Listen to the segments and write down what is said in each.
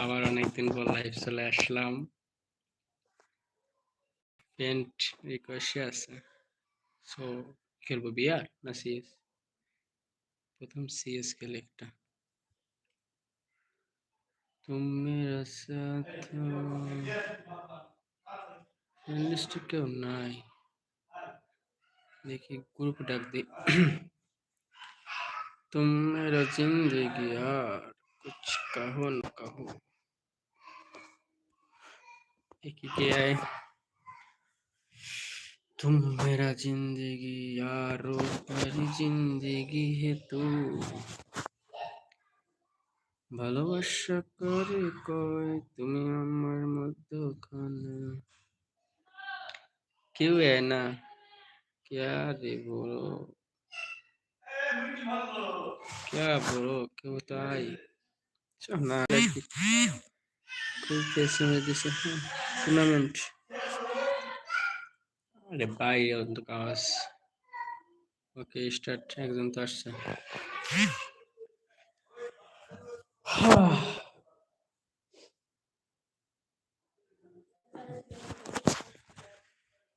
আবার অনেকদিন পর লাইভ চলে আসলাম পেন্ট রিকোয়েস্টে আছে সো খেলবো বিআর না সিএস প্রথম সিএস খেলে একটা तुम मेरा साथ লিস্টে কেউ নাই দেখি গ্রুপ ডাক দি तुम मेरा जिंदगी यार कुछ कहो न कहो एक ही क्या है तुम मेरा जिंदगी यारो मेरी जिंदगी है तू ভালোবাসা করে কয় তুমি আমার মধ্যখানে কেউ এ না क्या रे बोलो क्या बोलो क्यों तो आई चल ना कोई कैसे में जैसे टूर्नामेंट আরে ভাই অন্ত কাজ ওকে স্টার্ট একজন তো আসছে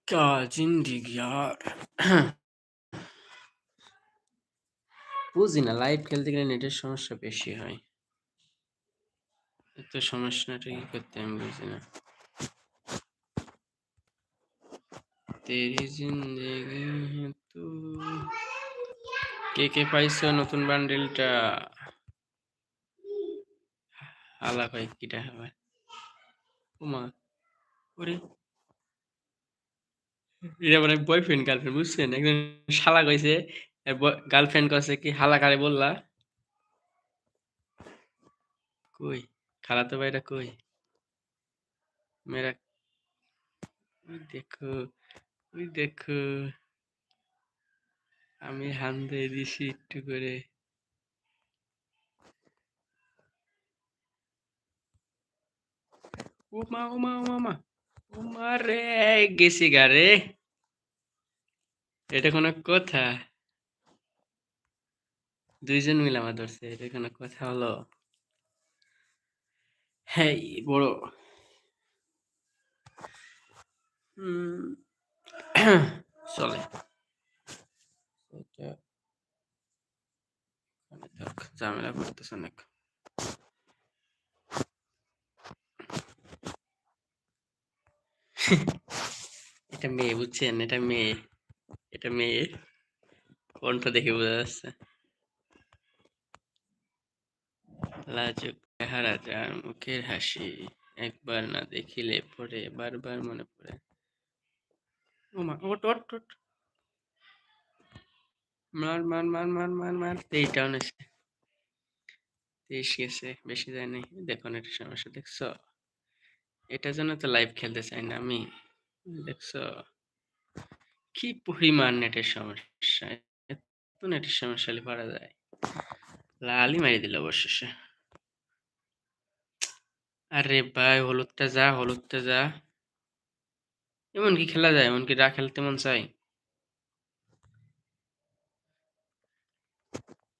क्या जिंदगी यार বুঝি না লাইভ খেলতে গেলে নেটের সমস্যা বেশি হয় এত সমস্যাটা কি করতে আমি বুঝি না তেরি জিন্দেগি তু কে কে পাইছো নতুন বান্ডেলটা আলা ভাই কিটা হবে ওমা ওরে এটা মানে বয়ফ্রেন্ড গার্লফ্রেন্ড বুঝছেন একজন শালা কইছে গার্লফ্রেন্ড কইছে কি হালা কারে বললা কই খালাতো ভাইটা কই মেরা দেখো ওই দেখো, আমি হান দিয়ে দিছি একটু করে। উমা উমা ও মা ও মা ও মা রে, গেছি গা রে। এটা কোনো কথা। দুইজন মিলে আমার ধরছে, এটা কোনো কথা হলো। হ্যাঁ বড়। চলে এটা থাক ঝামেলা করতেছে অনেক এটা মেয়ে বুঝছেন এটা মেয়ে এটা মেয়ে কণ্ঠ দেখে বোঝা যাচ্ছে লাজুক চেহারা যার মুখের হাসি একবার না দেখিলে পরে বারবার মনে পড়ে ও মা ওট ওট ওট মার মার মার মার মার মার তেইশ গেছে বেশি যায়নি দেখুন এটা সমস্যা দেখছ এটার জন্য তো লাইভ খেলতে চাই না আমি দেখছ কি পরিমাণ নেটের সমস্যা এত নেটের সমস্যা হলে পারা যায় লালই মারি দিল অবশেষে আরে ভাই হলুদটা যা হলুদটা যা এমন কি খেলা যায় এমন কি রা খেলতে মন চাই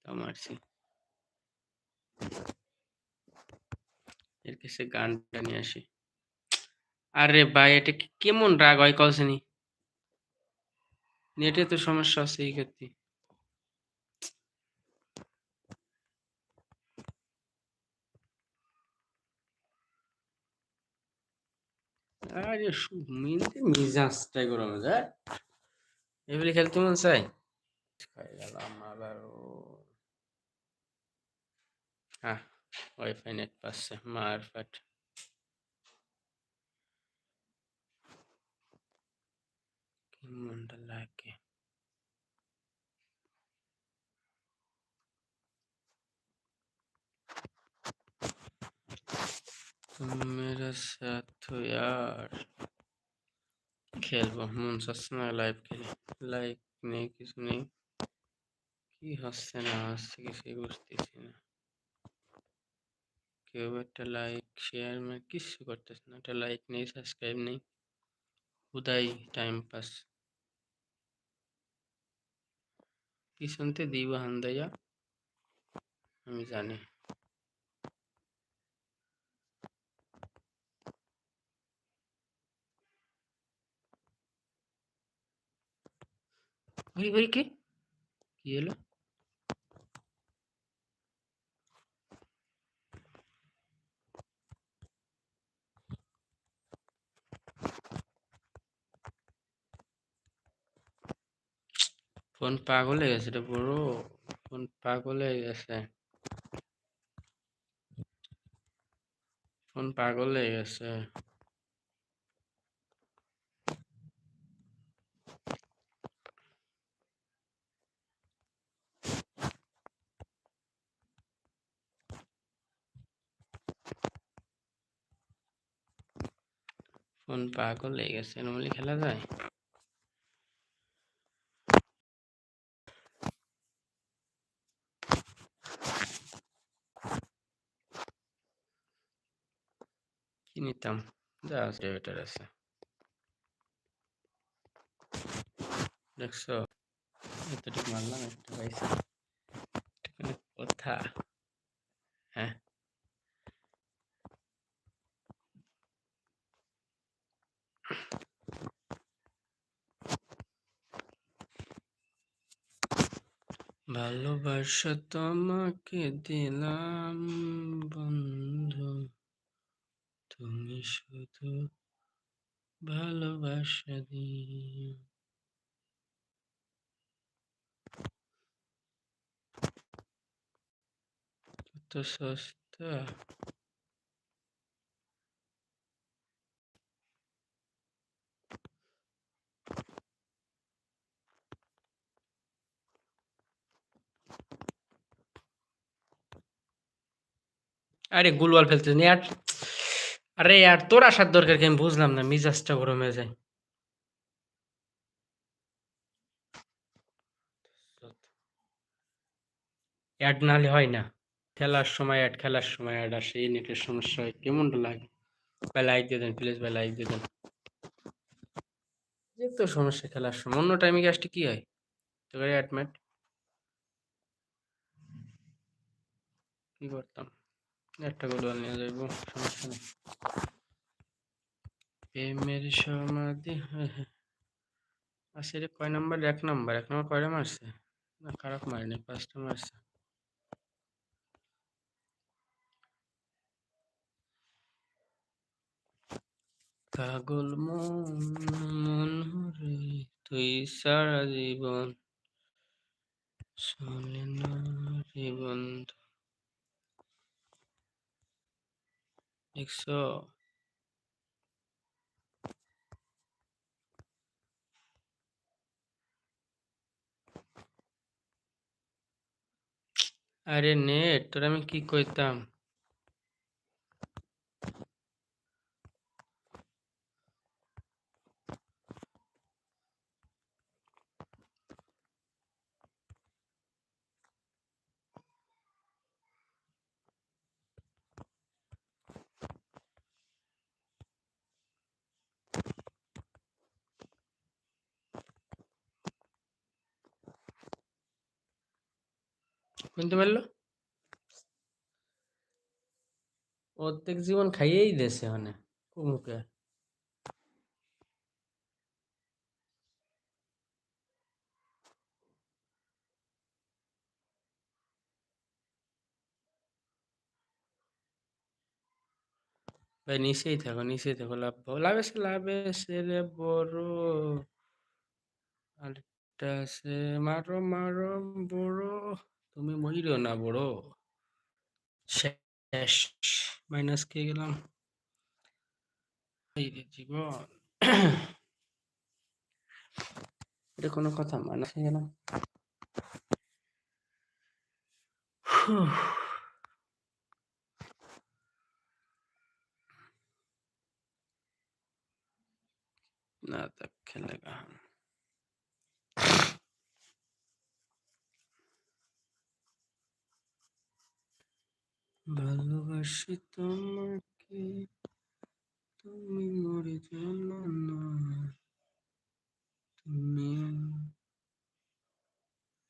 মারছি। এর কাছে গানটা নিয়ে আসি। আরে ভাই, এটা কেমন রাগ হয় কলসেনি নেটে তো সমস্যা আছে এই ক্ষেত্রে। আরে মিনতে মিজাজটাই গরম যায় এগুলি খেলতে মন চাই খাই গেলাম আবার হ্যাঁ ওয়াইফাই নেট পাচ্ছে মারফাট মনটা লাগে? मेरा साथ हो यार খেলবো মন চাচ্ছে না লাইভ খেলে লাইক নেই কিছু নেই কি হচ্ছে না হচ্ছে কিছুই বুঝতেছি না কেউ একটা লাইক শেয়ার মানে কিছু করতেছে না একটা লাইক নেই সাবস্ক্রাইব নেই হুদাই টাইম পাস পিছনতে দিব হান্দাইয়া আমি জানি ওই ওই কি কি ফোন পাগল হয়ে গেছে রে বড় ফোন পাগল হয়ে গেছে ফোন পাগল হয়ে গেছে ফোন পাগল হয়ে গেছে নর্মালি খেলা যায়? কি নিতাম? যা আছে বেটার আছে। দেখছ? এতটুকু মারলাম, একটা পাইছি। কথা হ্যাঁ ভালোবাসা তোমাকে দিলাম বন্ধু। তুমি শুধু ভালোবাসা দিও। কত সস্তা। আরে গুলওয়াল ফেলতে নি আর, আরে আর তোর আসার দরকার কি? আমি বুঝলাম না, মিজাজটা গরম হয়ে যায়। অ্যাড না হলে হয় না। খেলার সময় অ্যাড খেলার সময় অ্যাড আসে, এই নেটের সমস্যা হয়। কেমনটা লাগে? ভাই লাইক দিয়ে দেন, প্লিজ ভাই লাইক দিয়ে দেন। যে তো সমস্যা খেলার সময়। অন্য টাইমে আসতে কি হয়? তো ভাই অ্যাডমেট কি করতাম? একটা গোলওয়াল নিয়ে যাইব, সমস্যা নেই। প্রেমের সমাধি হ্যাঁ হ্যাঁ। কয় নাম্বার? এক নাম্বার। এক নাম্বার কয়টা মারছে? না, খারাপ মারিনি, পাঁচটা মারছে। পাগল মন রে, তুই সারা জীবন চলে না রে দেখছ আরে নেট তোর আমি কি কইতাম? শুনতে পারল? অর্ধেক জীবন খাইয়েই দেছে মানে মুখে ভাই, নিচেই থাকো নিচেই থাকো, লাভ লাভ আছে লাভ আছে রে বড়। আরেকটা আছে, মারো মারো, বড়। তুমি মরিও না বড় শেষ মাইনাস খেয়ে গেলাম এই রে জীবন এটা কোনো কথা মাইনাস খেয়ে গেলাম হুঁ। ना तक खेलेगा हम ভালোবাসি তোমাকে, তুমি মরে জানো না তুমি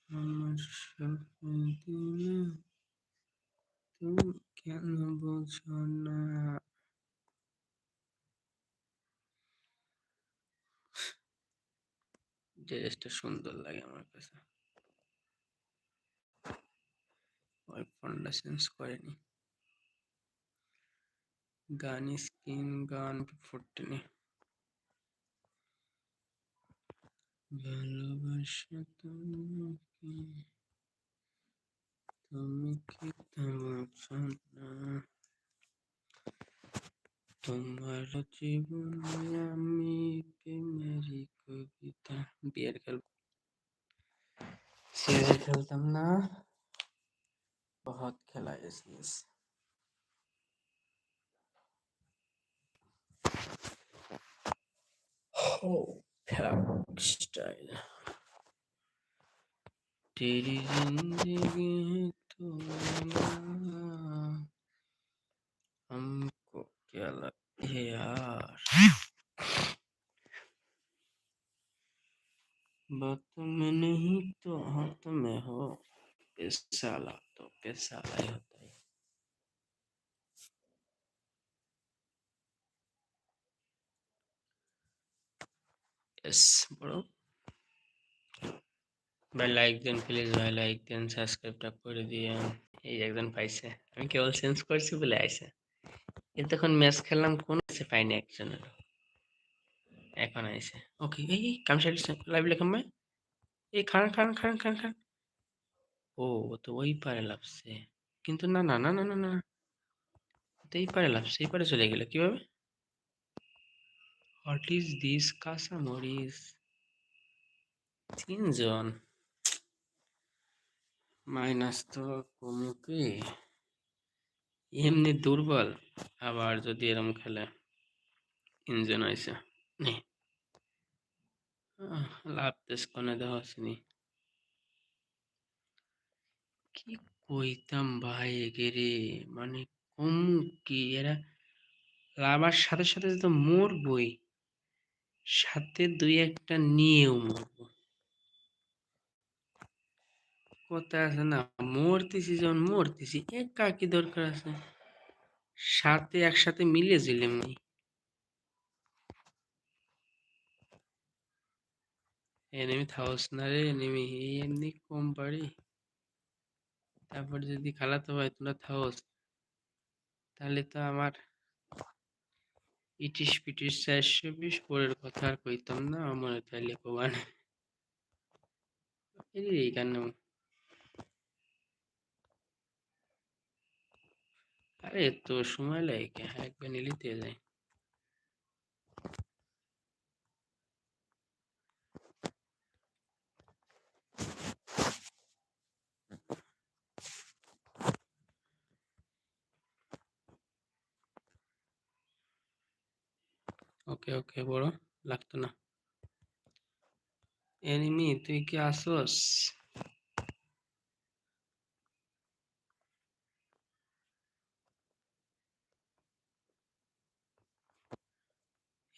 আমার সাথে দিলে তুমি কেন বোঝো না? ড্রেসটা সুন্দর লাগে আমার কাছে। ওই চেঞ্জ করেনি। গান স্ক্রিন গান ফুটনি। ভালোবাসা তোমাকে, তুমি কি না তোমার জীবনে আমি প্রেমেরই কবিতা। বিয়ের খেল সিরিজ খেলতাম না। बहुत खेला है Oh, Pack style. तेरी ज़िंदगी है तो हमको क्या लगता है यार। बात में नहीं तो हाथ में हो पैसा ला तो पैसा लाई होता है यस बड़ो ভাই লাইক দেন প্লিজ ভাই লাইক দেন সাবস্ক্রাইবটা করে দিয়েন এই একজন পাইছে আমি কেবল চেঞ্জ করছি বলে আইছে এতক্ষণ ম্যাচ খেললাম কোন আছে পাইনি একজনের এখন আইছে ওকে এই এই কাম সাইড লাইভ লেখাম ভাই এই খান খান খান খান খান ও তো ওই পারে লাভছে কিন্তু না না না না না না। তো এই পারে লাভছে এই পারে চলে গেল, কীভাবে? হোয়াট ইজ দিস কাঁচা মরিচ তিনজন? মাইনাস তো কমুকে। এমনি দুর্বল, আবার যদি এরম খেলে। ইঞ্জিন হয়েছে। নে। লাভ দেশ কোনে দেওয়া আসেনি কি কইতাম ভাই এগেরে মানে কম কি? এরা লাভার সাথে সাথে তো মরবই। সাথে দুই একটা নিয়েও মরবো। কথা আছে না? মরতেছি যখন মরতেছি, একা কি দরকার আছে? সাথে একসাথে মিলে এমনি এনিমি থাউস না রে এনিমি এই এমনি কম পারি। তারপর যদি খালাতো ভাই, তোরা থাউস তাহলে তো আমার ইটিস পিটিস চারশো বিশ পরের কথা আর কইতাম না আমার তাইলে কোবান এই কেন আরে, এত সময় লাগে কে? একবার নিলিতে যায়। ওকে ওকে বড় লাগতো না এনিমি তুই কি আসোস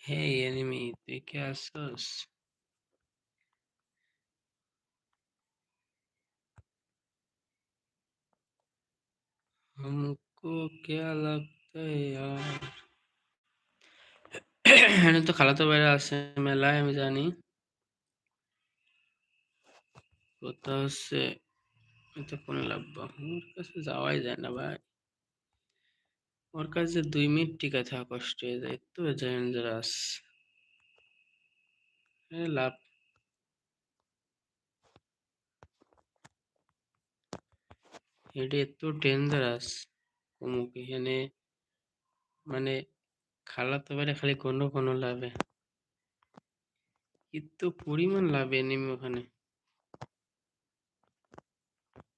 হে এনিমি তুই কি আসোস हमको क्या लगता है यार এখানে তো খালাতো ভাইরা আছে মেলায়, আমি জানি। কথা হচ্ছে এটা কোন লাগবে। ওর কাছে যাওয়াই যায় না ভাই। ওর কাছে দুই মিনিট টিকা থাকা কষ্ট হয়ে যায় তো ডেঞ্জারাস লাভ। এটা এত ডেঞ্জারাস কমুক এখানে মানে খালাতো ভাইরা খালি কোনো কোনো লাভে। এত পরিমাণ লাভে এনিমি ওখানে।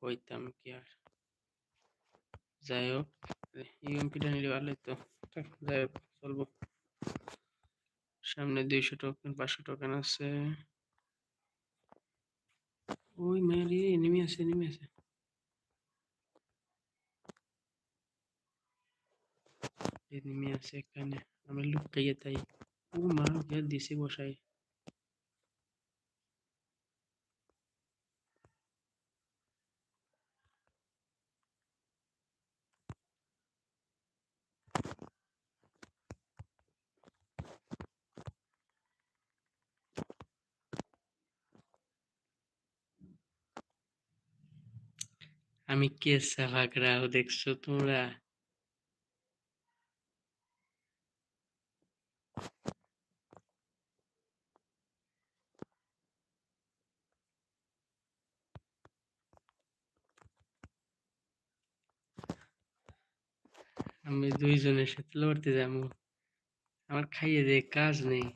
কইতাম কি আর। যাই হোক ইএমপিটা নিলে ভালোই তো যাই হোক চলবো। সামনে দুইশো টোকেন পাঁচশো টোকেন আছে। ওই মেয়ে এনিমি আছে এনিমি আছে। নিমে আছে এখানে আমরা লুকাইয়া তাই ও মা যা দিছে বসাই আমি কে সাফা দেখছো তোমরা আমি দুইজনের সাথে লড়তে যাব। আমার খাইয়ে দিয়ে কাজ নেই।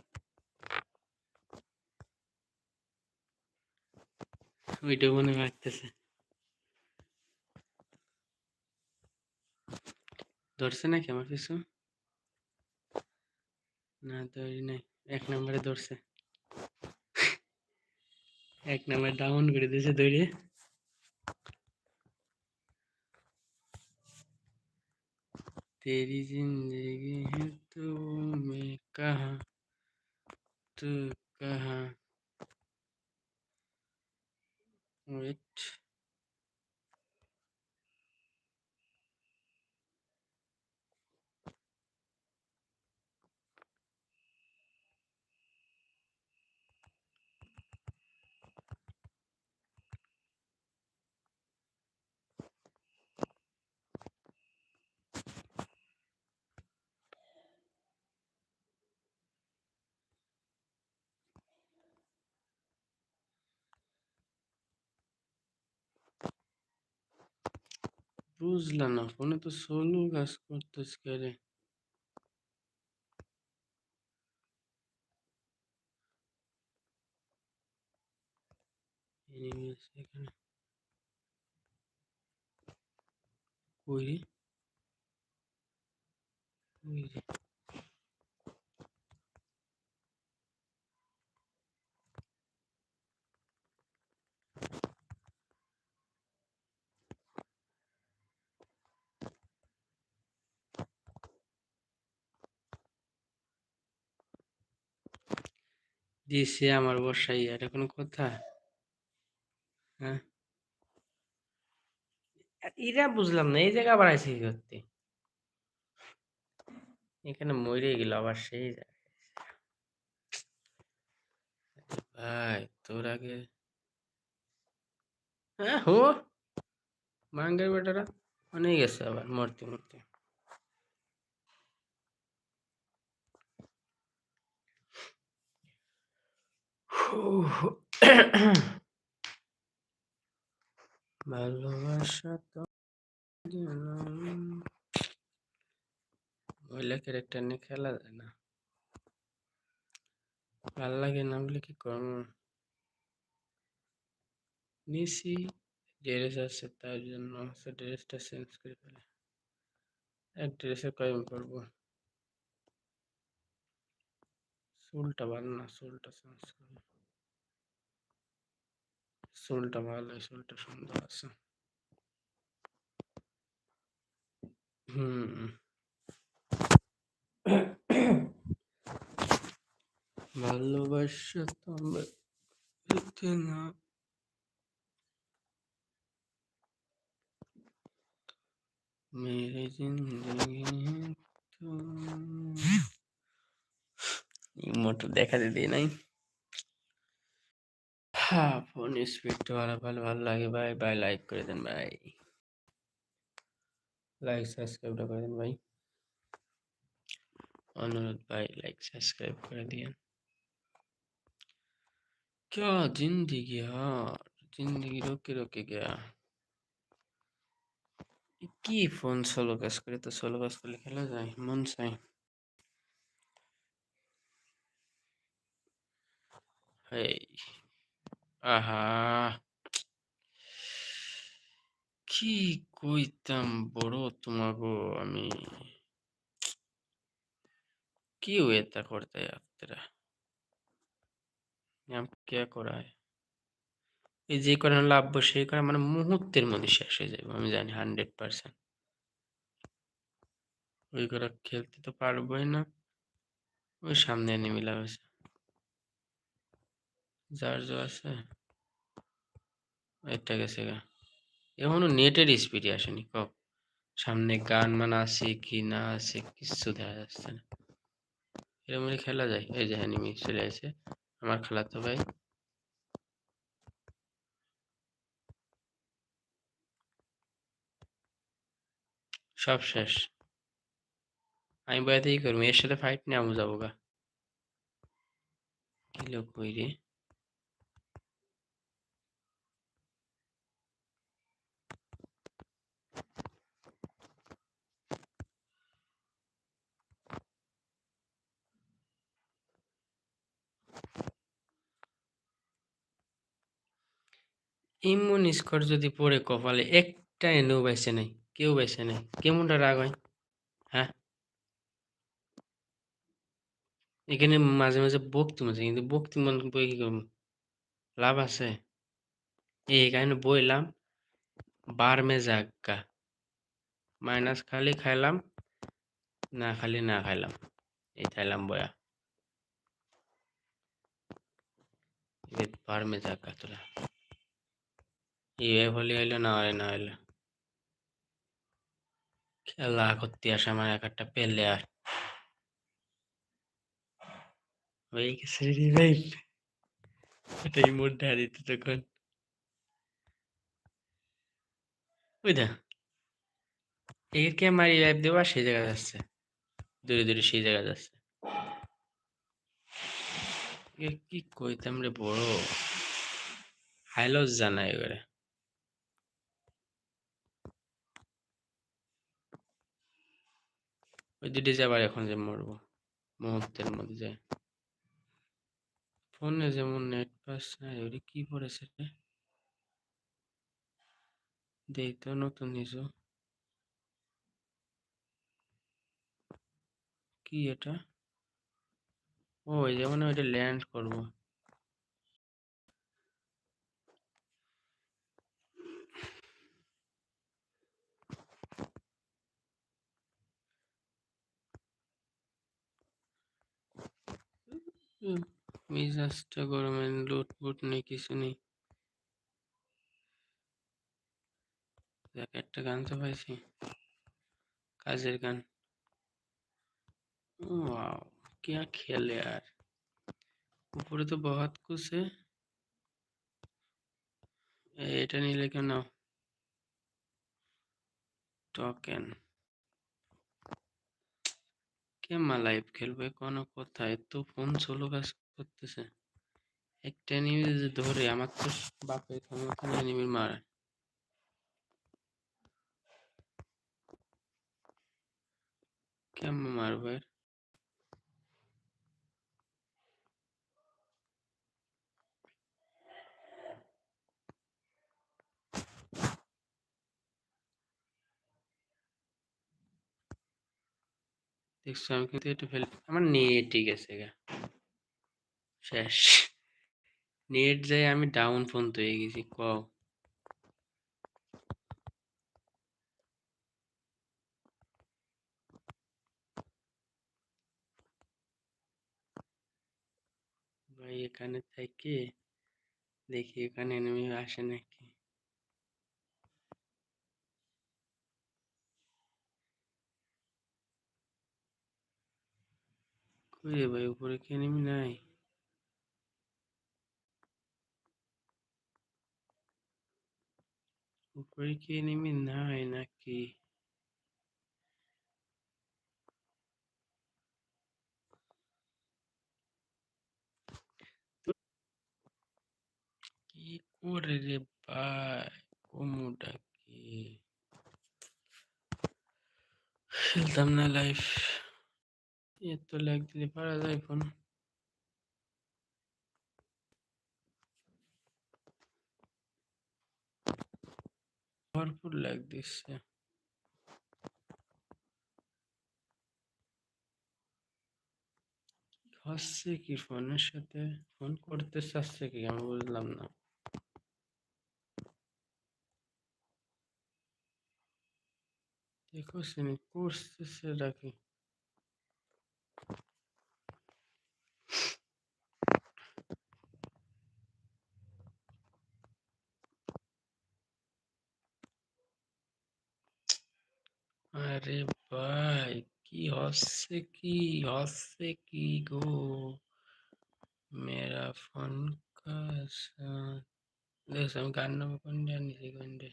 ওইটা মনে রাখতেছে। ধরছে নাকি আমার কিছু না ধরি নাই এক নম্বরে ধরছে এক নম্বর ডাউন করে দিয়েছে ধরে तेरी जिंदगी है तो मैं कहाँ तू कहाँ वेट বুঝলাম না ফোনে তো সোলো কাজ করতেছ কে রে আছে এখানে কই দিছে আমার বসাই এটা কোনো কথা হ্যাঁ? এরা বুঝলাম না, এই জায়গা বাড়াইছে কি করতে এখানে মরে গেল আবার সেই জায়গায়। ভাই, তোর আগে হ্যাঁ হো! মাঙ্গের বেটারা, অনেক গেছে আবার, মরতে মরতে। ভালোবাসা তো মহিলা ক্যারেক্টার নিয়ে খেলা যায় না। ভালো লাগে না বলে, কি করব? নিছি, ড্রেস আছে, তার জন্য ড্রেসটা চেঞ্জ করে ফেলে। এক ড্রেসে কয়েম করব চুলটা ভালো না চুলটা চেঞ্জ করবো চুলটা ভালো চুলটা সুন্দর আছে হুম ভালোবাসা তো আমার পেতে না मेरी जिंदगी है तुम মোটর দেখা দিদি নাই হ্যাঁ ফোন স্পিডটা ভালো ভালো ভালো লাগে ভাই ভাই লাইক করে দেন ভাই লাইক সাবস্ক্রাইবটা করে দেন ভাই অনুরোধ ভাই लाइक सब्सक्राइब कर दिया क्या जिंदगी यार जिंदगी रोके रोके गया কি ফোন সোলো কাজ করে তো সোলো কাজ করলে খেলা যায় মন চাই এই আহা কি কইতাম বড় তোমাগো আমি কি ওয়েতা করতে আপনারা কে করায় এই যে করে লাভ সেই করে মানে মুহূর্তের মধ্যে শেষ হয়ে যাবে আমি জানি হান্ড্রেড পার্সেন্ট ওই করে খেলতে তো পারবোই না ওই সামনে এনে মিলাম যার যা আছে এটা গেছে গা। এখনও নেটের স্পিডে আসেনি কক সামনে গান মান আছে কি না আছে কিচ্ছু দেখা যাচ্ছে না। এরকম খেলা যায়। এই যে অ্যানিমি চলে আসে, আমার খেলাতো ভাই। সব শেষ। আমি বয়াতেই করব, এর সাথে ফাইট নিয়ে আমি যাব গা। কি লোক রে? ইমন স্কোর যদি পড়ে কপালে একটা এনেও বেছে নাই, কেউ বেছে নাই। কেমনটা রাগ হয়? হ্যাঁ? এখানে মাঝে মাঝে বকতি মাঝে কিন্তু বকতি মন বই কি করব? লাভ আছে? এই কারণে বইলাম, বার মে জাগা। মাইনাস খালি খাইলাম, না খালি না খাইলাম, এই খাইলাম বয়া। বার মে জাগা তোরা। এই হলি হইল, না হয় না হইল। খেলা করতে আসে আমার এক একটা পেলে আর দেওয়া সেই দূরে দূরে সেই যাচ্ছে। কি কইতাম রে বড়। হাইলস জানা এবারে। ওই দুটি যাবার এখন যে মরবো, মুহূর্তের মধ্যে ফোনে যেমন নেট পাস নাই, ওরে কি পড়েছে রে? দেই তো নতুন নিছো কি এটা? ও যেমন ওইটা ল্যান্ড করব। মেজাজটা গরমে লুট বুট নেই কিছু নেই দেখ একটা গান তো পাইছি কাজের গান वाओ क्या खेल है यार উপরে তো বহুত कुछ है এটা নিলে কেন টোকেন কেমন লাইভ খেলবে, কোনো কোথায় তো ফোন চলো কাজ করতেছে। একটা নিউজ ধরে, আমার তো বাপের ক্ষমতা এনিমি মারে। কেমন মারবে? দেখছ আমি কিন্তু এটা ফেল আমার নেট ঠিক আছে গা। শেষ। নেট যাই আমি ডাউন ফোন তো হয়ে গেছি, কও? ভাই এখানে থেকে দেখি, এখানে এনিমি আসে নাকি? কই রে ভাই, উপরে কি এনিমি নাই? উপরে কি এনিমি নাই নাকি? কি করে রে ভাই? কমুটা কি? খেলতাম না লাইফ এত ল্যাগ দিলে পারা যায় ফোন ভরপুর ল্যাগ দিচ্ছে। হচ্ছে কি ফোনের সাথে? ফোন করতে চাচ্ছে কি? আমি বুঝলাম না। দেখো শ্রেণি করতেছে ডাকি আরে ভাই কি হচ্ছে কি হচ্ছে কি গো মেরা ফোন দেখছ আমি গান নাম কোন জানিছি কোনটা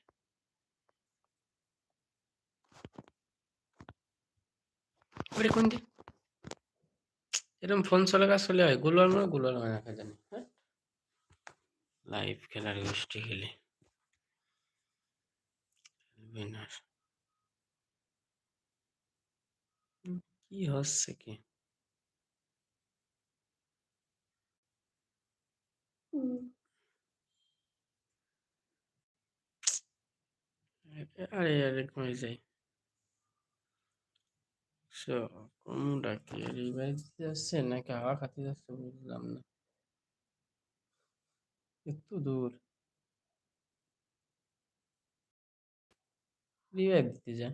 ওরে কোন দিক এরকম ফোন চলে কাজ চলে হয়গুলোর মানে গুলোর মানে রাখা জানি লাইভ খেলার গোষ্ঠী খেলে উইনার কি হচ্ছে কি? আরে আরে কমে যাই? সো কোনটা কি রিভাইভ যাচ্ছে নাকি হাওয়া খাতে যাচ্ছে বুঝলাম না। একটু দূর। রিভাইভ দিতে যা।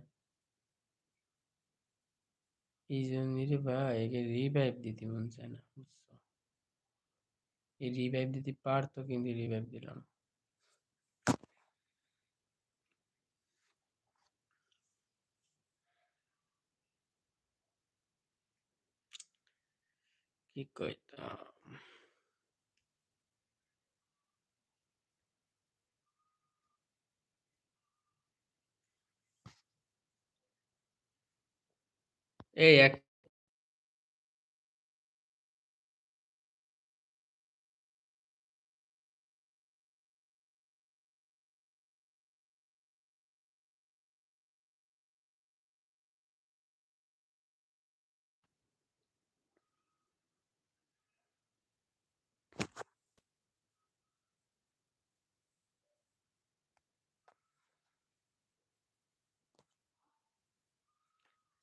এই জন্য রে ভাই একে রিভাইভ দিতে মন চায় না বুঝছ এই রিভাইভ দিতে পারতো কিন্তু রিভাইভ দিলাম কি কইতাম এই এক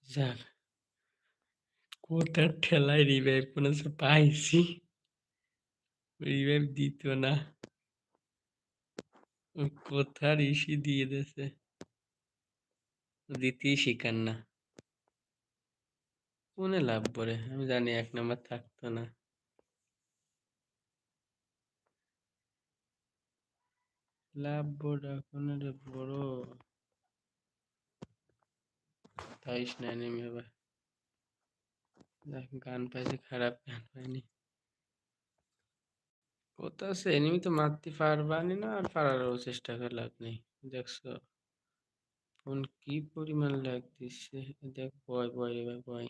যাক কোথার ঠেলায় রিভাইভ কোনো পাইছি রিভাইভ দিত না কোথার ইসি দিয়ে দিয়েছে দিতেই শিকার না কোনে লাভ করে আমি জানি এক নাম্বার থাকতো না লাভ বোর্ড এখন বড় তাইস না নেমে এবার গান পাইছে খারাপ, গান পাইনি। কোথাও সে এনিমি তো মারতে পারবানি না, আর পারারও চেষ্টা করে লাভ নেই, দেখছ? কোন কি পরিমাণ লাগতেছে? দেখ বয় বয় এবার বয়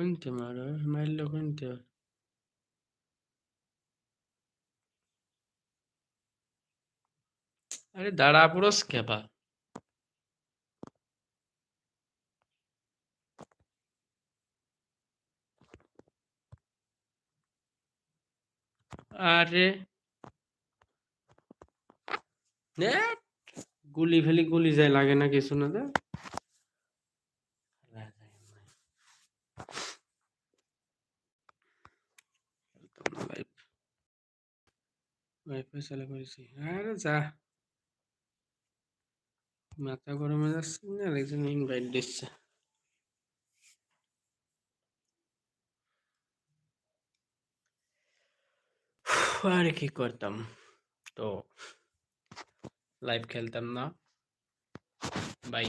কোনতে মারো মারলো কোনতে আরে দাঁড়া পুরো কেবা আরে গুলি ফেলি, গুলি যায় লাগে না কিছু না দে ওয়াইফাই চালু করেছি। আরে যা। মাথা গরমে যাচ্ছে, না আরেকজন ইনভাইট দিচ্ছে। আর কি করতাম? তো লাইভ খেলতাম না। বাই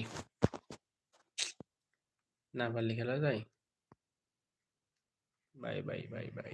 না পারলে খেলা যায়? Bye bye bye bye